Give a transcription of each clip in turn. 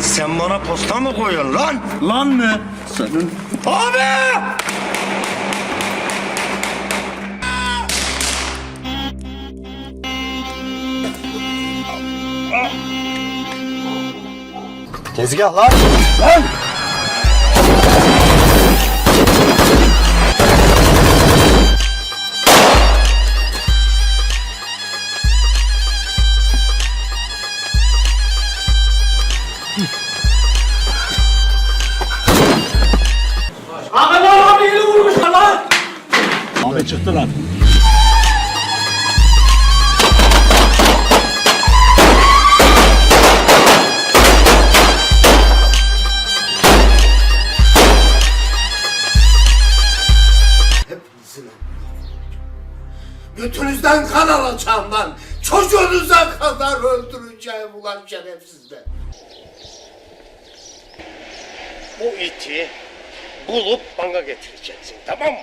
Sen bana posta mı koyuyorsun lan? Lan mı? Senin Abi! tezgah lan. Lan! Ulan şerefsizler. Bu iti bulup bana getireceksin tamam mı?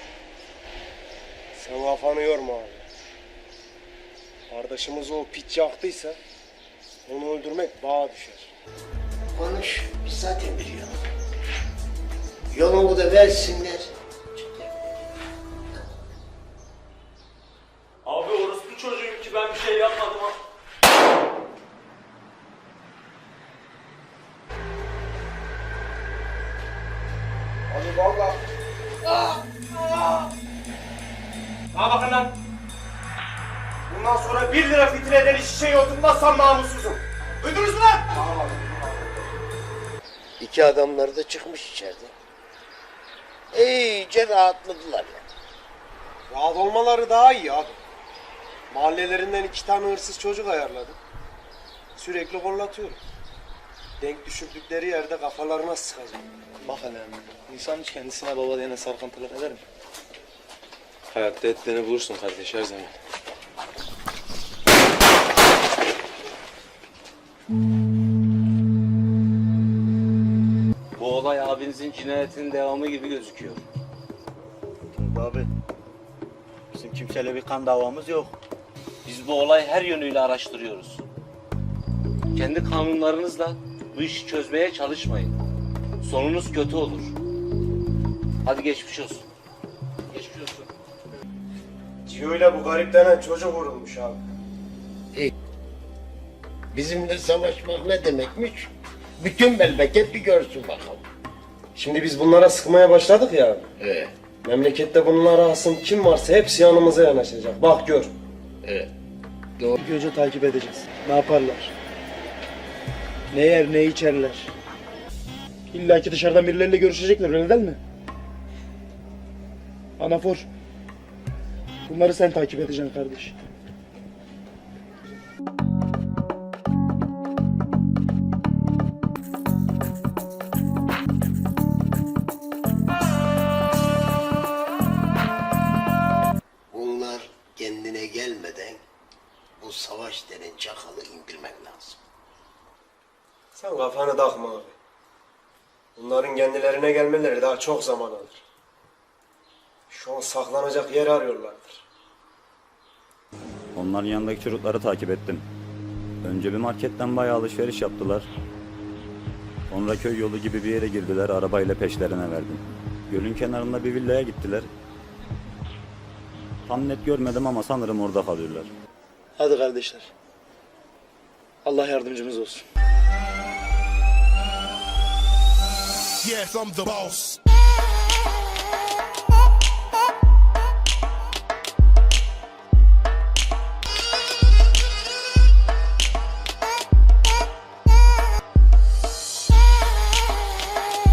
Sen kafanı yorma abi. Kardeşimiz o piç yaktıysa onu öldürmek bağa düşer. Konuş biz zaten biliyoruz. Yolunu da versinler. Abi orospu çocuğuyum ki ben bir şey yapmadım ha. İki adamlar da çıkmış içeriden. İyice rahatladılar ya. Rahat olmaları daha iyi abi. Mahallelerinden iki tane hırsız çocuk ayarladım. Sürekli kollatıyorum. Denk düşürdükleri yerde kafalarına sıkacağım. Bak hele insan hiç kendisine baba diyene sarkıntılık eder mi? Hayatta ettiğini bulursun kardeş her zaman. Bu abinizin cinayetinin devamı gibi gözüküyor. Abi bizim kimseyle bir kan davamız yok. Biz bu olayı her yönüyle araştırıyoruz. Kendi kanunlarınızla bu işi çözmeye çalışmayın. Sonunuz kötü olur. Hadi geçmiş olsun. Geçmiş olsun. Ciho ile bu garip denen çocuk vurulmuş abi. Bizimle savaşmak ne demekmiş? Bütün memleket bir görsün bakalım. Şimdi biz bunlara sıkmaya başladık ya. Evet. Memlekette bunlara asın kim varsa hepsi yanımıza yanaşacak. Bak gör. Evet. İlk önce takip edeceğiz. Ne yaparlar? Ne yer ne içerler? İlla ki dışarıdan birileriyle görüşecekler öyle değil mi? Anafor. Bunları sen takip edeceksin kardeş. Kafanı takma abi. Bunların kendilerine gelmeleri daha çok zaman alır. Şu an saklanacak yer arıyorlardır. Onların yanındaki çocukları takip ettim. Önce bir marketten bayağı alışveriş yaptılar. Sonra köy yolu gibi bir yere girdiler, arabayla peşlerine verdim. Gölün kenarında bir villaya gittiler. Tam net görmedim ama sanırım orada kalıyorlar. Hadi kardeşler. Allah yardımcımız olsun. Yes, I'm the boss.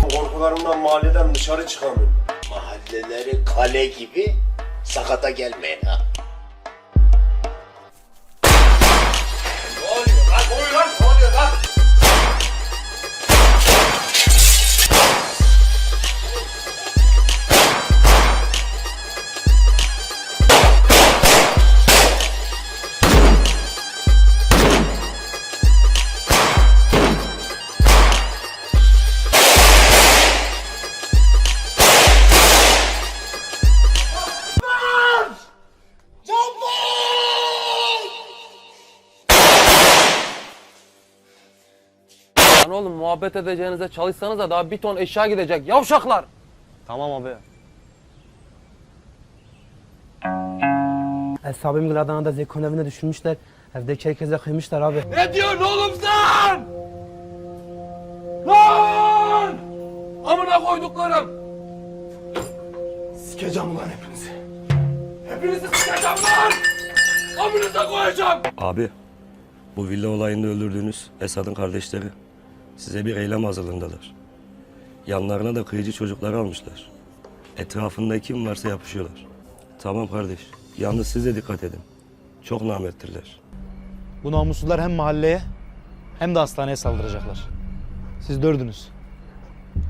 Korkularımdan mahalleden dışarı çıkamıyorum. Mahalleleri kale gibi sakata gelmeyin ha. Oğlum muhabbet edeceğinize çalışsanız da daha bir ton eşya gidecek. Yavşaklar. Tamam abi. Hesabım Adana'da Zeko'nun evine düşürmüşler. Evdeki herkese kıymışlar abi. Ne diyorsun oğlum sen? Lan! Amına koyduklarım. Sikeceğim ulan hepinizi. Hepinizi sikeceğim lan. Amınıza koyacağım. Abi, bu villa olayında öldürdüğünüz Esad'ın kardeşleri size bir eylem hazırlığındalar. Yanlarına da kıyıcı çocukları almışlar. Etrafında kim varsa yapışıyorlar. Tamam kardeş, yalnız siz de dikkat edin. Çok namerttirler. Bu namussuzlar hem mahalleye hem de hastaneye saldıracaklar. Siz dördünüz.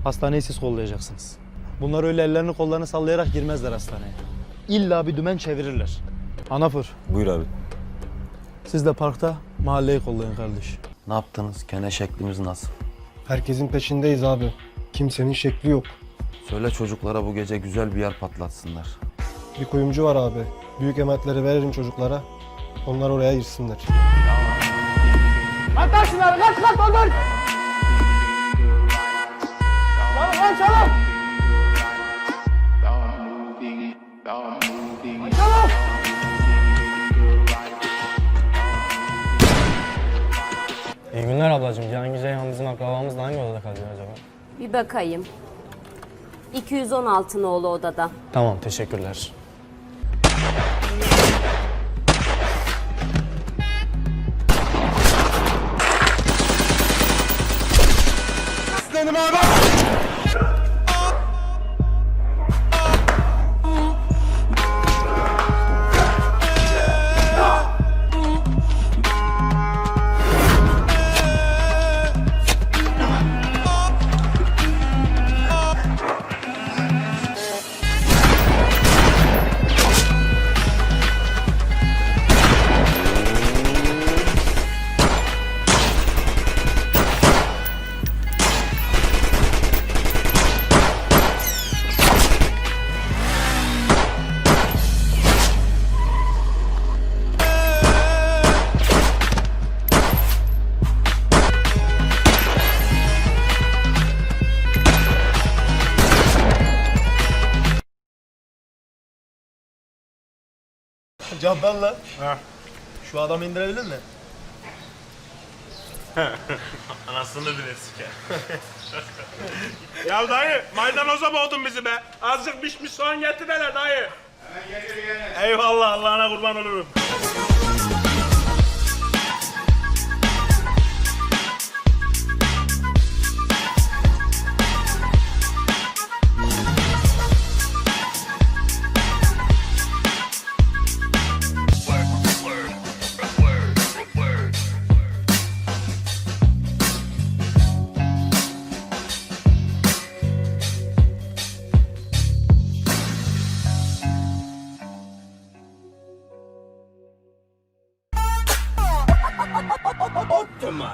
Hastaneyi siz kollayacaksınız. Bunlar öyle ellerini kollarını sallayarak girmezler hastaneye. İlla bir dümen çevirirler. Anafır, Buyur abi. siz de parkta mahalleyi kollayın kardeş. Ne yaptınız? Kene şeklimiz nasıl? Herkesin peşindeyiz abi. Kimsenin şekli yok. Söyle çocuklara bu gece güzel bir yer patlatsınlar. Bir kuyumcu var abi. Büyük emetleri veririm çocuklara. Onlar oraya girsinler. İyi bakayım. 216 nolu odada. Tamam teşekkürler. Cabbar lan. Şu adamı indirebilir mi? Anasını bile siker. ya dayı maydanoza boğdun bizi be. Azıcık pişmiş soğan getir hele dayı. Eyvallah Allah'ına kurban olurum.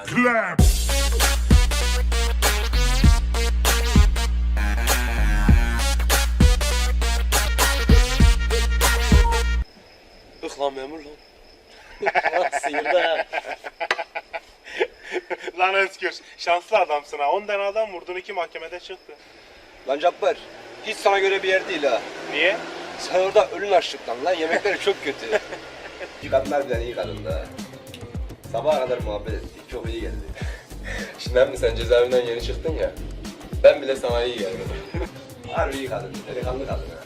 Clap. Ih lan memur lan. Lan Özgür şanslı adamsın ha. 10 tane adam vurdun iki mahkemede çıktı. Lan Cabbar, hiç sana göre bir yer değil ha. Niye? Sen orada ölün açlıktan lan. Yemekleri çok kötü. Yıkanlar bilen iyi kadın da. Sabaha kadar muhabbet ettik. Çok iyi geldi. Şimdi hem de sen cezaevinden yeni çıktın ya. Ben bile sana iyi geldim. Harbi iyi kadın. Delikanlı kadın ha.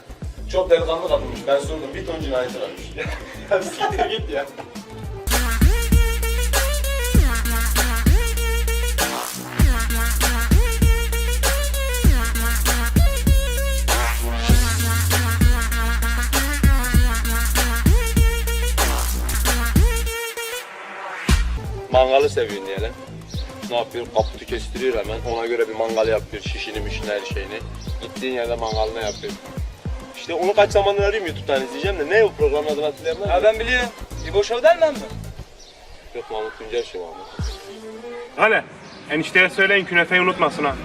Çok delikanlı kadınmış. Ben sordum bir ton cinayeti varmış. ya siktir git ya. Mangalı seviyorsun diyelim. Ne yapıyor? Kaputu kestiriyor hemen. Ona göre bir mangal yapıyor. Şişini mişini her şeyini. Gittiğin yerde mangalını yapıyor. İşte onu kaç zamandır arıyorum YouTube'dan izleyeceğim de ne o programın adını hatırlayamam. Ya ben biliyorum. İbo Show'dan mı? Yok Mahmut Tuncer şey var. Hadi enişteye söyleyin künefeyi unutmasın ha.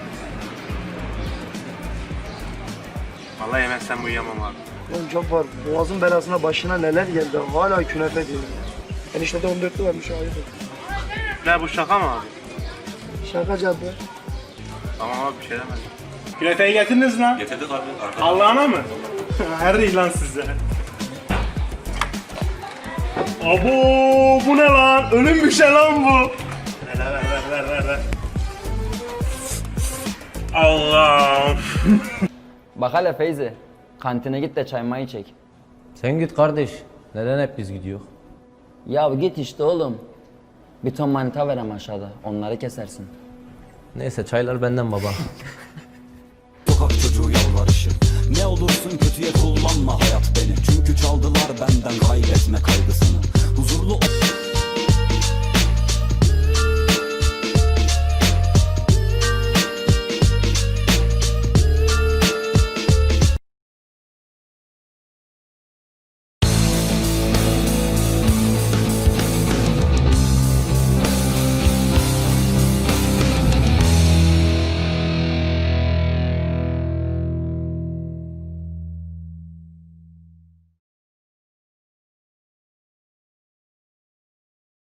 Vallahi yemezsem uyuyamam abi. Oğlum çok var. Boğazın belasına başına neler geldi. Hala künefe diyor. Enişte de 14'lü varmış hayırdır. Ne bu şaka mı abi? Şakacı abi. Tamam abi bir şey demedim. Künefeyi getirdiniz lan. Getirdik abi. Arkadaşlar. Allah'ına mı? Her lan size. Abo bu ne lan? Ölüm bir şey lan bu. Ver ver ver ver ver ver. Allah. Bak hele Feyzi. Kantine git de çay mayı çek. Sen git kardeş. Neden hep biz gidiyor? Ya git işte oğlum. Bir ton manita verem aşağıda. Onları kesersin. Neyse çaylar benden baba. Sokak çocuğu yalvarışım Ne olursun kötüye kullanma hayat beni Çünkü çaldılar benden kaybetme kaygısını Huzurlu